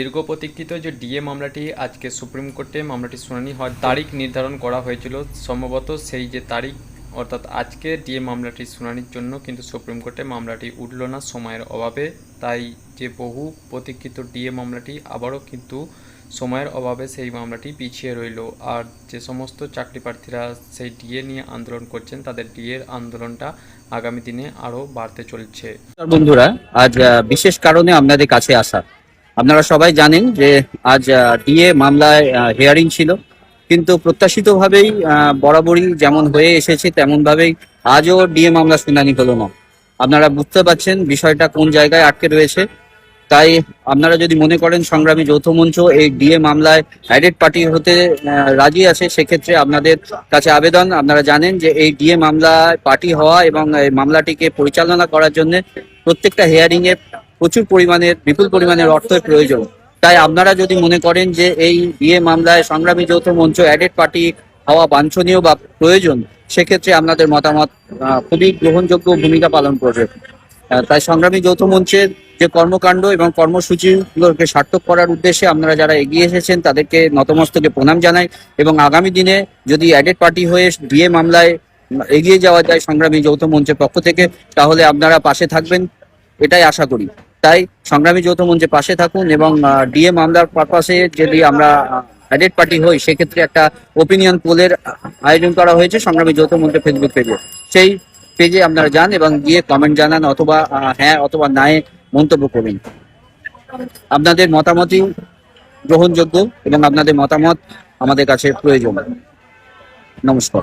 দীর্ঘ প্রতীক্ষিত যে ডিএ মামলাটি, আজকে সুপ্রিম কোর্টে মামলাটি শুনানি হওয়ার তারিখ নির্ধারণ করা হয়েছিল, সম্ভবত সেই যে তারিখ, অর্থাৎ আজকে ডিএ মামলাটি শুনানির জন্য কিন্তু সুপ্রিম কোর্টে মামলাটি উঠল না সময়ের অভাবে, তাই যে বহু প্রতীক্ষিত ডিএ মামলাটি আবারও কিন্তু সময়ের অভাবে সেই মামলাটি পিছিয়ে রইল। আর যে সমস্ত চাকরি প্রার্থীরা সেই ডিএ নিয়ে আন্দোলন করছেন, তাদের ডিএর আন্দোলনটা আগামী দিনে আরও বাড়তে চলছে। বন্ধুরা, আজ বিশেষ কারণে আপনাদের কাছে আসা। আপনারা সবাই জানেন যে আজ ডিএ মামলায় হিয়ারিং ছিল। কিন্তু প্রত্যাশিতভাবেই বরাবরই যেমন হয়ে এসেছে তেমন ভাবেই আজও ডিএ মামলা শুনানি হলো না। আপনারা বুঝতে পারছেন বিষয়টা কোন জায়গায় আটকে রয়েছে। তাই আপনারা যদি মনে করেন সংগ্রামী যৌথ মঞ্চ এই ডিএ মামলায় অ্যাডেড পার্টি হতে রাজি আছে, সেক্ষেত্রে আপনাদের কাছে আবেদন। আপনারা জানেন যে এই ডিএ মামলায় পার্টি হওয়া এবং এই মামলাটিকে পরিচালনা করার জন্য প্রত্যেকটা হিয়ারিং এ প্রচুর পরিমাণের, বিপুল পরিমাণের অর্থের প্রয়োজন। তাই আপনারা যদি মনে করেন যে এই ডিএ মামলায় সংগ্রামী যৌথ মঞ্চ অ্যাডেড পার্টি হওয়া বাঞ্ছনীয় বা প্রয়োজন, সেক্ষেত্রে আপনাদের মতামত খুবই গ্রহণযোগ্য ভূমিকা পালন করবে। তাই সংগ্রামী যৌথ মঞ্চের যে কর্মকাণ্ড এবং কর্মসূচিগুলোকে সার্থক করার উদ্দেশ্যে আপনারা যারা এগিয়ে এসেছেন, তাদেরকে নতমস্তকে প্রণাম জানাই এবং আগামী দিনে যদি অ্যাডেড পার্টি হয়ে ডিএ মামলায় এগিয়ে যাওয়া যায় সংগ্রামী যৌথ মঞ্চের পক্ষ থেকে, তাহলে আপনারা পাশে থাকবেন। এটাই আশা করি। তাই সংগ্রামী যৌথ মঞ্চে পাশে থাকুন এবং ডিএ মামলার পারপাসে যদি আমরা অ্যাডেড পার্টি হই, সেক্ষেত্রে একটা ওপিনিয়ন পোলের আয়োজন করা হয়েছে সংগ্রামী যৌথ মঞ্চের ফেসবুক পেজে সেই পেজে আপনারা যান এবং গিয়ে কমেন্ট জানান অথবা হ্যাঁ অথবা নায়ে মন্তব্য করুন। আপনাদের মতামতই গ্রহণযোগ্য এবং আপনাদের মতামত আমাদের কাছে প্রয়োজন। নমস্কার।